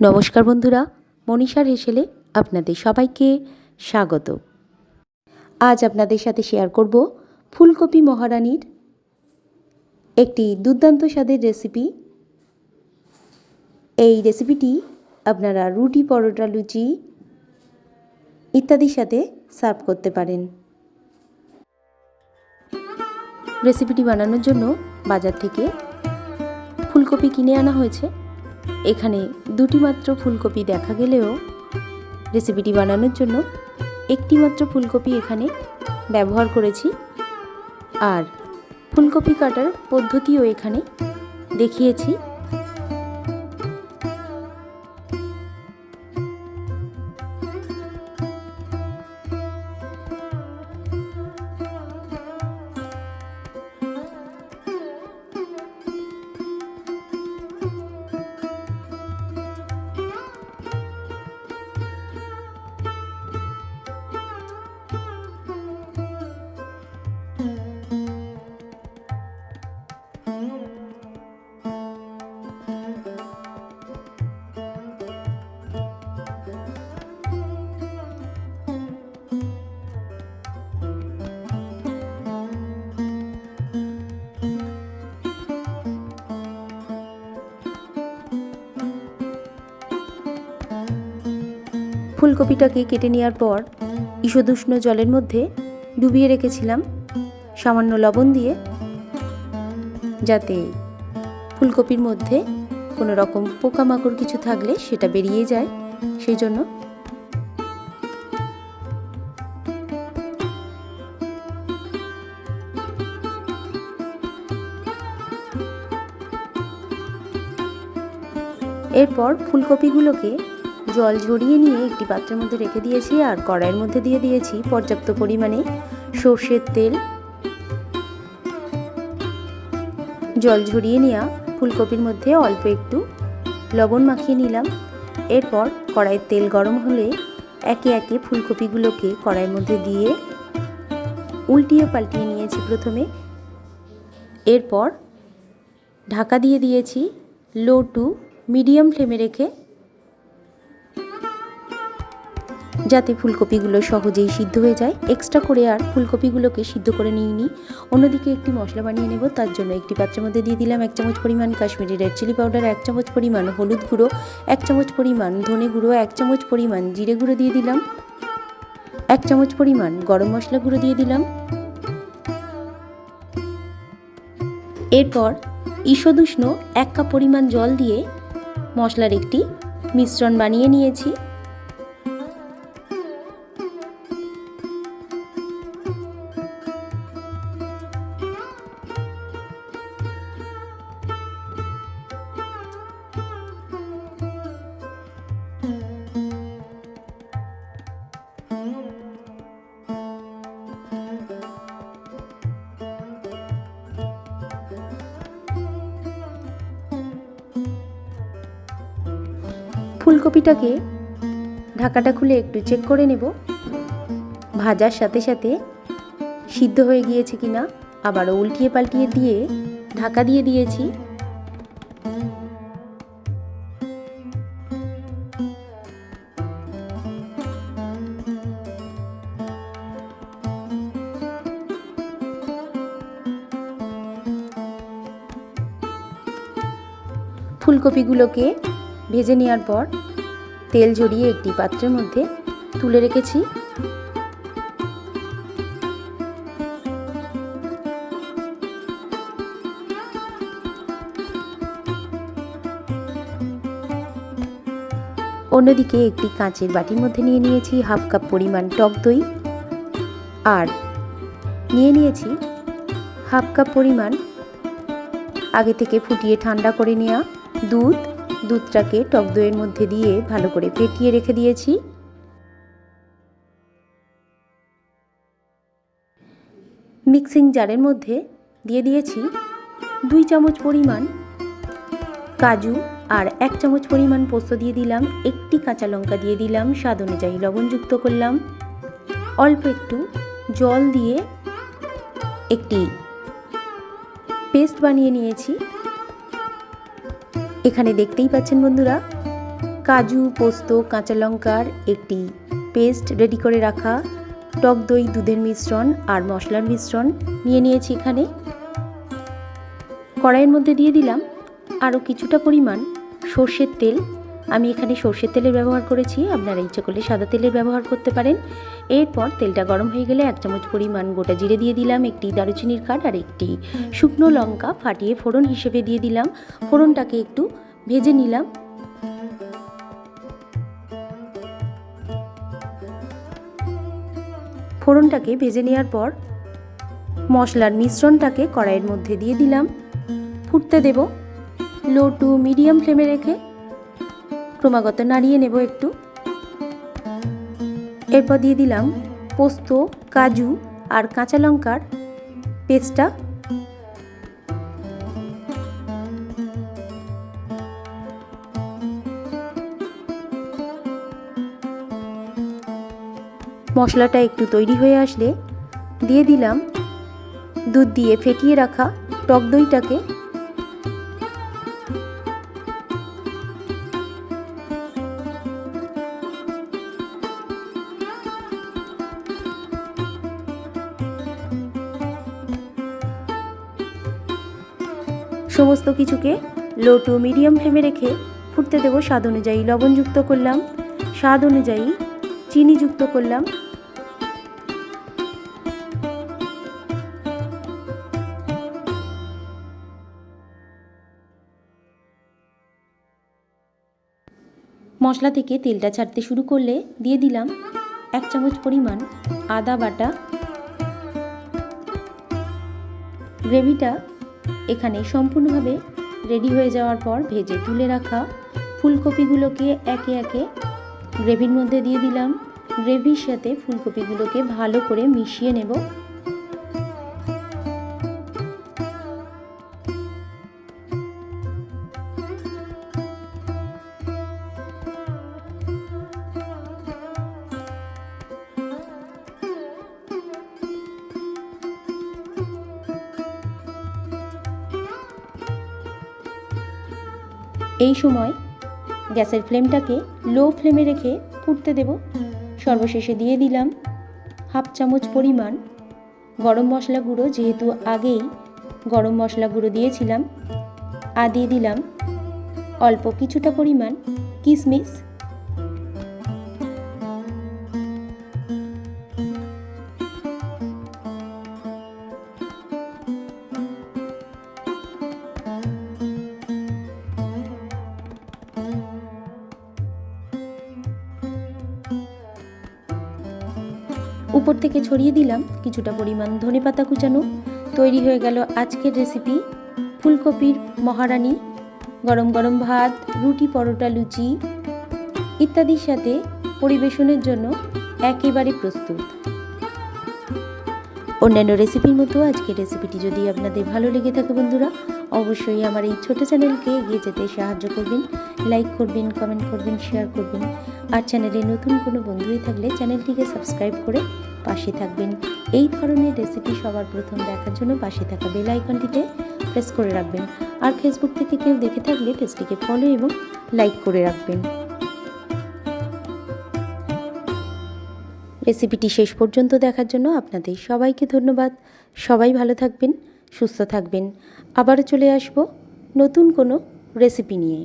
নমস্কার বন্ধুরা, মনীষার হেসেলে আপনাদের সবাইকে স্বাগত। আজ আপনাদের সাথে শেয়ার করব ফুলকপি মহারানীর একটি দুর্দান্ত স্বাদের রেসিপি এই রেসিপিটি আপনারা রুটি, পরোটা, লুচি ইত্যাদির সাথে সার্ভ করতে পারেন। রেসিপিটি বানানোর জন্য বাজার থেকে ফুলকপি কিনে আনা হয়েছে। এখানে দুটি মাত্র ফুলকপি দেখা গেলেও রেসিপিটি বানানোর জন্য একটি মাত্র ফুলকপি এখানে ব্যবহার করেছি। আর ফুলকপি কাটার পদ্ধতিও এখানে দেখিয়েছি। ফুলকপিটাকে কেটে নেওয়ার পর ঈষদুষ্ণ জলের মধ্যে ডুবিয়ে রেখেছিলাম সামান্য লবণ দিয়ে, যাতে ফুলকপির মধ্যে কোনো রকম পোকামাকড় কিছু থাকলে সেটা বেরিয়ে যায়। সেই জন্য এরপর ফুলকপিগুলোকে জল ঝরিয়ে নিয়ে একটি পাত্রের মধ্যে রেখে দিয়েছি আর কড়াইয়ের মধ্যে দিয়ে দিয়েছি পর্যাপ্ত পরিমাণে সর্ষের তেল। জল ঝরিয়ে নেওয়া ফুলকপির মধ্যে অল্প একটু লবণ মাখিয়ে নিলাম। এরপর কড়াইয়ের তেল গরম হলে একে একে ফুলকপিগুলোকে কড়াইয়ের মধ্যে দিয়ে উল্টিয়ে পাল্টিয়ে নিয়েছি প্রথমে। এরপর ঢাকা দিয়ে দিয়েছি লো টু মিডিয়াম ফ্লেমে রেখে যাতে ফুলকপিগুলো সহজেই সিদ্ধ হয়ে যায়। এক্সট্রা করে আর ফুলকপিগুলোকে সিদ্ধ করে নিইনি অন্যদিকে একটি মশলা বানিয়ে নেব, তার জন্য একটি পাত্রের মধ্যে দিয়ে দিলাম এক চামচ পরিমাণ কাশ্মীরি রেড চিলি পাউডার, এক চামচ পরিমাণ হলুদ গুঁড়ো, এক চামচ পরিমাণ ধনে গুঁড়ো, এক চামচ পরিমাণ জিরে গুঁড়ো দিয়ে দিলাম। এক চামচ পরিমাণ গরম মশলা গুঁড়ো দিয়ে দিলাম। এরপর ঈষদুষ্ণ এক কাপ পরিমাণ জল দিয়ে মশলার একটি মিশ্রণ বানিয়ে নিয়েছি। ফুলকপিটাকে ঢাকাটা খুলে একটু চেক করে নেব। ভাজার সাথে সাথে সিদ্ধ হয়ে গিয়েছে কিনা, আবারও উল্টিয়ে পাল্টিয়ে দিয়ে ঢাকা দিয়ে দিয়েছি। ফুলকপিগুলোকে ভেজে নেওয়ার পর তেল ঝরিয়ে একটি পাত্রের মধ্যে তুলে রেখেছি। অন্যদিকে একটি কাঁচের বাটির মধ্যে নিয়ে নিয়েছি হাফ কাপ পরিমাণ টক দই আর নিয়ে নিয়েছি হাফ কাপ পরিমাণ আগে থেকে ফুটিয়ে ঠান্ডা করে নেওয়া দুধ। দুধটাকে টক দইয়ের মধ্যে দিয়ে ভালো করে ফেটিয়ে রেখে দিয়েছি। মিক্সিং জারের মধ্যে দিয়ে দিয়েছি দুই চামচ পরিমাণ কাজু আর এক চামচ পরিমাণ পোস্ত দিয়ে দিলাম, একটি কাঁচা লঙ্কা দিয়ে দিলাম, স্বাদ অনুযায়ী লবণ যুক্ত করলাম। অল্প একটু জল দিয়ে একটি পেস্ট বানিয়ে নিয়েছি। এখানে দেখতেই পাচ্ছেন বন্ধুরা, কাজু, পোস্ত, কাঁচা লঙ্কার একটি পেস্ট রেডি করে রাখা, টক দই, দুধের মিশ্রণ আর মশলার মিশ্রণ নিয়ে নিয়েছি এখানে। কড়াইয়ের মধ্যে দিয়ে দিলাম আরও কিছুটা পরিমাণ সর্ষের তেল আমি এখানে সর্ষের তেলের ব্যবহার করেছি। আপনারা ইচ্ছে করলে সাদা তেলের ব্যবহার করতে পারেন। এরপর তেলটা গরম হয়ে গেলে এক চামচ পরিমাণ গোটা জিরে দিয়ে দিলাম, একটি দারুচিনির কাঠ আর একটি শুকনো লঙ্কা ফাটিয়ে ফোড়ন হিসেবে দিয়ে দিলাম। ফোড়নটাকে একটু ভেজে নিলাম। ফোড়নটাকে ভেজে নেওয়ার পর মশলার মিশ্রণটাকে কড়াইয়ের মধ্যে দিয়ে দিলাম। ফুটতে দেব। লো টু মিডিয়াম ফ্লেমে রেখে ক্রমাগত নাড়িয়ে নেব একটু। এরপর দিয়ে দিলাম পোস্ত, কাজু আর কাঁচা লঙ্কার পেস্টটা। মশলাটা একটু তৈরি হয়ে আসলে দিয়ে দিলাম দুধ দিয়ে ফেটিয়ে রাখা টক দইটাকে। সমস্ত কিছুকে লো টু মিডিয়াম ফ্লেমে রেখে ফুটতে দেবো স্বাদ অনুযায়ী লবণ যুক্ত করলাম। স্বাদ অনুযায়ী চিনি যুক্ত করলাম। মশলা থেকে তেলটা ছাড়তে শুরু করলে দিয়ে দিলাম এক চামচ পরিমাণ আদা বাটা। গ্রেভিটা এখানে সম্পূর্ণভাবে রেডি হয়ে যাওয়ার পর ভেজে তুলে রাখা ফুলকপিগুলোকে একে একে গ্রেভির মধ্যে দিয়ে দিলাম। গ্রেভির সাথে ফুলকপিগুলোকে ভালো করে মিশিয়ে নেব। এই সময় গ্যাসের ফ্লেমটাকে লো ফ্লেমে রেখে ফুটতে দেব। সর্বশেষে দিয়ে দিলাম হাফ চামচ পরিমাণ গরম মশলা গুঁড়ো, যেহেতু আগেই গরম মশলা গুঁড়ো দিয়েছিলাম। আর দিয়ে দিলাম অল্প কিছুটা পরিমাণ কিশমিশ। উপর থেকে ছড়িয়ে দিলাম কিছুটা পরিমাণ ধনে পাতা কুচানো। তৈরি হয়ে গেল আজকের রেসিপি ফুলকপির মহারানি, গরম গরম ভাত, রুটি পরোটা, লুচি ইত্যাদির সাথে পরিবেশনের জন্য একেবারে প্রস্তুত। অন্যান্য রেসিপির মতো আজকের রেসিপিটি যদি আপনাদের ভালো লেগে থাকে বন্ধুরা, অবশ্যই আমার এই ছোট চ্যানেলকে এগিয়ে যেতে সাহায্য করবেন লাইক করবেন কমেন্ট করবেন শেয়ার করবেন। আর চ্যানেলে নতুন কোনো বন্ধুই থাকলে চ্যানেলটিকে সাবস্ক্রাইব করে পাশে থাকবেন। এই ধরনের রেসিপি সবার প্রথম দেখার জন্য পাশে থাকা বেল আইকনটিতে প্রেস করে রাখবেন। আর ফেসবুক থেকে কেউ দেখে থাকলে পেজটিকে ফলো এবং লাইক করে রাখবেন। রেসিপিটি শেষ পর্যন্ত দেখার জন্য আপনাদের সবাইকে ধন্যবাদ। সবাই ভালো থাকবেন, সুস্থ থাকবেন। আবারও চলে আসব নতুন কোনো রেসিপি নিয়ে।